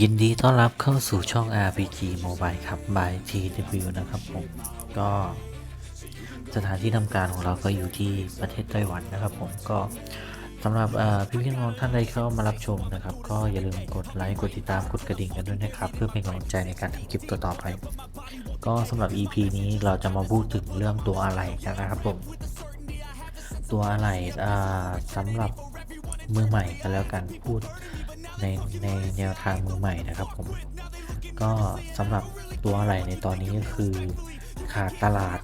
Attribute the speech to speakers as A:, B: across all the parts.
A: ยินดีต้อนรับเข้าสู่ช่อง RPG Mobile ครับ by TW นะครับผม ก็สถานที่ทำการของเราก็อยู่ที่ประเทศไต้หวันนะครับผม ก็สำหรับเอ่อพี่ๆน้องท่านใดเข้ามารับชมนะครับ ก็อย่าลืมกดไลค์ กดติดตาม กดกระดิ่งกันด้วยนะครับ เพื่อเป็นกำลังใจในการทำคลิปต่อๆไป ก็สำหรับ EP นี้เราจะมาพูดถึงเรื่องตัวอะไรกันนะครับผม ตัวอะไรสำหรับมือใหม่กันแล้วกันพูด ในในแนวทางมือใหม่นะครับผม ก็สำหรับตัวอะไรในตอนนี้ก็คือขาดตลาด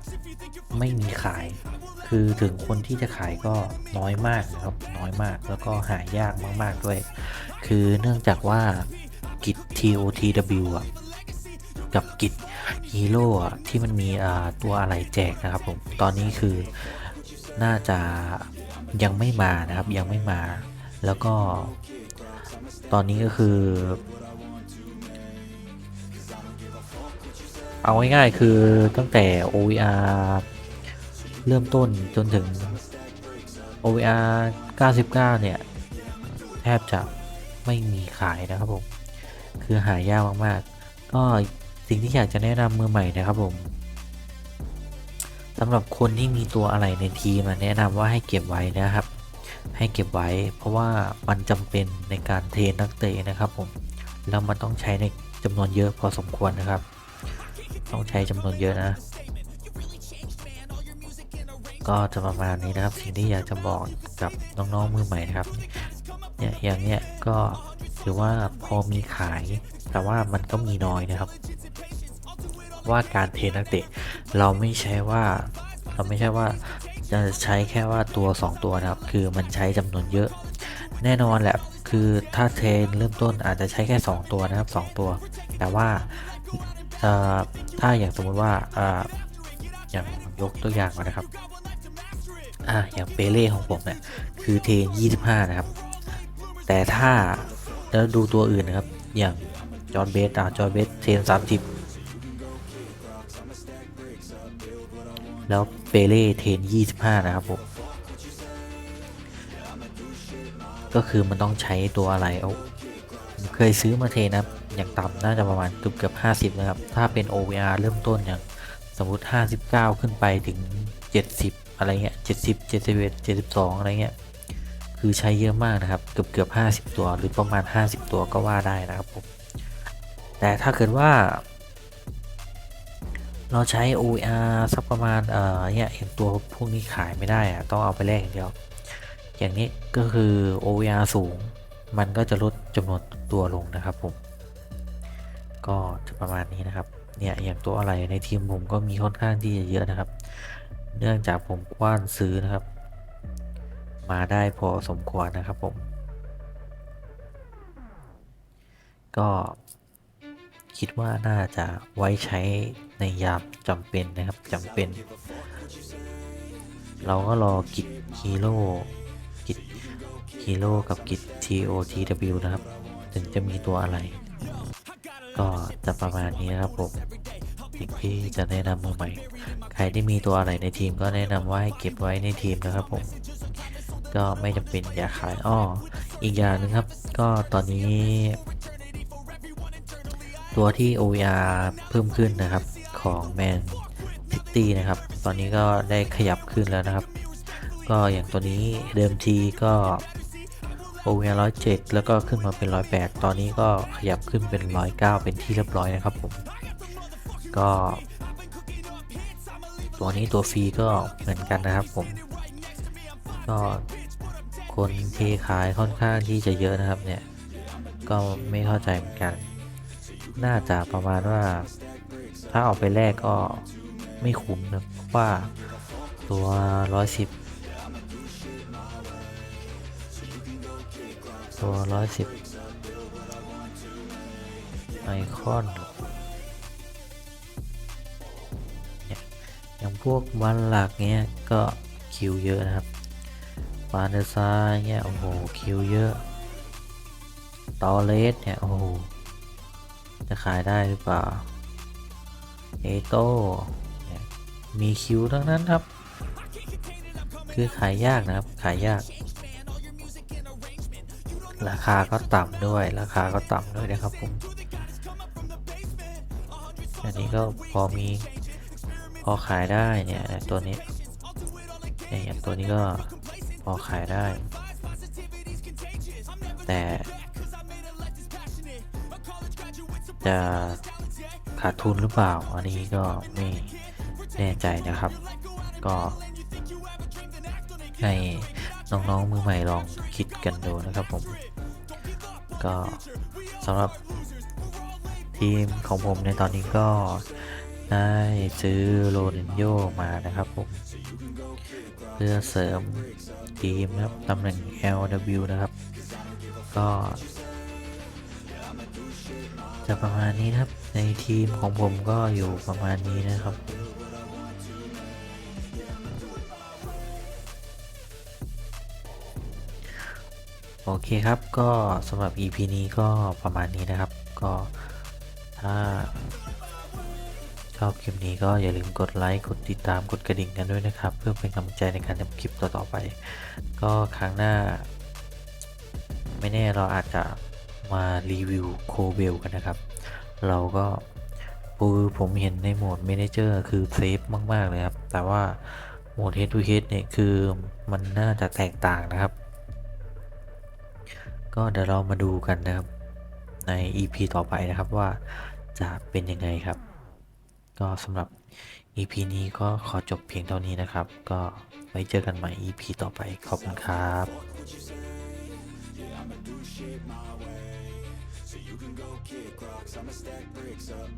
A: ไม่มีขาย คือถึงคนที่จะขายก็น้อยมากนะครับน้อยมากแล้วก็หายากมากๆด้วย คือเนื่องจากว่ากิจ TOTW อะกับกิจฮีโร่ที่มันมีตัวอะไรแจกนะครับผม ตอนนี้คือน่าจะยังไม่มานะครับยังไม่มา แล้วก็ ตอนนี้ก็คือ เอาง่ายๆคือตั้งแต่ OVR เริ่มต้นจนถึง OVR 99 เนี่ย แทบจะไม่มีขายนะครับผม คือหายากมากๆ ก็สิ่งที่อยากจะแนะนำมือใหม่นะครับผมสำหรับคนที่มีตัวอะไรในทีมแนะนำว่าให้เก็บไว้นะครับ ให้เก็บไว้ เพราะว่ามันจำเป็นในการเทรนนักเตะนะครับผมแล้วมันต้องใช้ในจำนวนเยอะพอสมควรนะครับ ต้องใช้จำนวนเยอะนะ ก็จะประมาณนี้นะครับสิ่งที่อยากจะบอกกับน้องๆมือใหม่นะครับเนี่ยอย่างเนี้ยก็ถือว่าพอมีขาย แต่ว่ามันก็มีน้อยนะครับ ว่าการเทรนนักเตะเราไม่ใช่ว่าเราไม่ใช่ว่า จะใช้แค่ว่าตัว 2 ตัวนะครับ คือมันใช้จำนวนเยอะ แน่นอนแหละคือถ้าเทรนเริ่มต้นอาจจะใช้แค่ 2 ตัวนะครับ 2 ตัว แต่ว่าถ้าอย่างสมมุติว่าออย่างยกตัวอย่างก่อนนะครับอ่าอย่างเปเล่ของผมเนี่ยคือเทรน25 นะครับ แต่ถ้าแล้วดูตัวอื่นนะครับ อย่างจอร์เบสอ่าจอร์เบสเทรน30 แล้ว เปเล่เทรน25นะครับผมก็คือมันต้องใช้ตัวอะไรเอาเคยซื้อมาเทนะอย่างต่ำน่าจะประมาณเกือบเกือบ50นะครับ ถ้าเป็น OVR เริ่มต้นอย่างสมมุติ59ขึ้นไปถึง70อะไรเงี้ย70 71 72อะไรเงี้ยคือใช้เยอะมากนะครับ เกือบเกือบ50ตัวหรือประมาณ50ตัวก็ว่าได้นะครับผมแต่ถ้าเกิดว่า เราใช้ OER สักประมาณเอ่อเนี่ยเห็นตัวพวกนี้ขายไม่ได้อะต้องเอาไปแลกอย่างเดียว อย่างนี้ก็คือ OER สูง มันก็จะลดจำนวนตัวลงนะครับผม ก็จะประมาณนี้นะครับ เนี่ยอย่างตัวอะไรในทีมผมก็มีค่อนข้างที่จะเยอะนะครับ เนื่องจากผมกว้านซื้อนะครับ มาได้พอสมควรนะครับผม ก็ คิดว่าน่าจะไว้ใช้ในยามจำเป็นนะครับจำเป็น เราก็รอกิจฮีโร่กิจฮีโร่กับกิจ TOTW นะครับ ถึงจะมีตัวอะไร ก็จะประมาณนี้นะครับผมสิ่งที่จะแนะนำมือใหม่ ใครที่มีตัวอะไรในทีมก็แนะนำว่าให้เก็บไว้ในทีมนะครับผม ก็ไม่จำเป็นอย่าขายอ้ออีกอย่างหนึงครับ ก็ตอนนี้ ตัวที่ OVR เพิ่มขึ้นนะครับของ Man City นะครับ ตอนนี้ก็ได้ขยับขึ้นแล้วนะครับ ก็อย่างตัวนี้เดิมทีก็ OVR 107 แล้วก็ขึ้นมาเป็น 108 ตอนนี้ก็ขยับขึ้นเป็น 109 เป็นที่เรียบร้อยนะครับผม ก็ ตัวนี้ตัวฟรีก็เหมือนกันนะครับผม ก็คนเทขายค่อนข้างที่จะเยอะนะครับเนี่ย ก็ไม่เข้าใจเหมือนกัน น่าจะประมาณว่า ถ้าเอาไปแลกก็ไม่คุ้มนะเพราะว่าตัวร้อยสิบตัวร้อยสิบไอคอนเนี่ยอย่างพวกวันหลักเนี้ยก็คิวเยอะนะครับฟานเดอร์ซาเงี้ยโอ้โหคิวเยอะตอเลสเนี่ยโอ้โห จะขายได้หรือเปล่าเอโต้มีคิวทั้งนั้นครับ คือขายยากนะครับ ขายยาก ราคาก็ต่ำด้วย ราคาก็ต่ำด้วยนะครับผม อันนี้ก็พอมี พอขายได้เนี่ยตัวนี้เนี่ยอย่างตัวนี้ก็พอขายได้ แต่ จะขาดทุนหรือเปล่า อันนี้ก็ไม่แน่ใจนะครับ ก็ให้น้องๆมือใหม่ลองคิดกันดูนะครับผม ก็สำหรับทีมของผมในตอนนี้ก็ได้ซื้อโรนันโยมานะครับผม เพื่อเสริมทีมนะครับตำแหน่ง LW นะครับ ก็ จะประมาณนี้นะครับ ในทีมของผมก็อยู่ประมาณนี้นะครับโอเคครับก็สำหรับ EP นี้ก็ประมาณนี้นะครับ ก็ถ้าชอบคลิปนี้ก็อย่าลืมกดไลค์กดติดตามกดกระดิ่งกันด้วยนะครับ เพื่อเป็นกำลังใจในการทำคลิปต่อๆไป ก็ครั้งหน้า ไม่แน่เราอาจจะ มารีวิวโคเบลกันนะครับ เราก็ปูผมเห็นในโหมด Manager คือเซฟมาก ๆ เลยครับ แต่ว่าโหมด Head to Head เนี่ยคือมันน่าจะแตกต่างนะครับ ก็เดี๋ยวเรามาดูกันนะครับใน EP ต่อไปนะครับว่าจะเป็นยังไงครับ ก็สำหรับ EP นี้ก็ขอจบเพียงเท่านี้นะครับ ก็ไว้เจอกันใหม่ EP ต่อไปขอบคุณครับ
B: So you can go kick rocks, I'ma stack bricks up,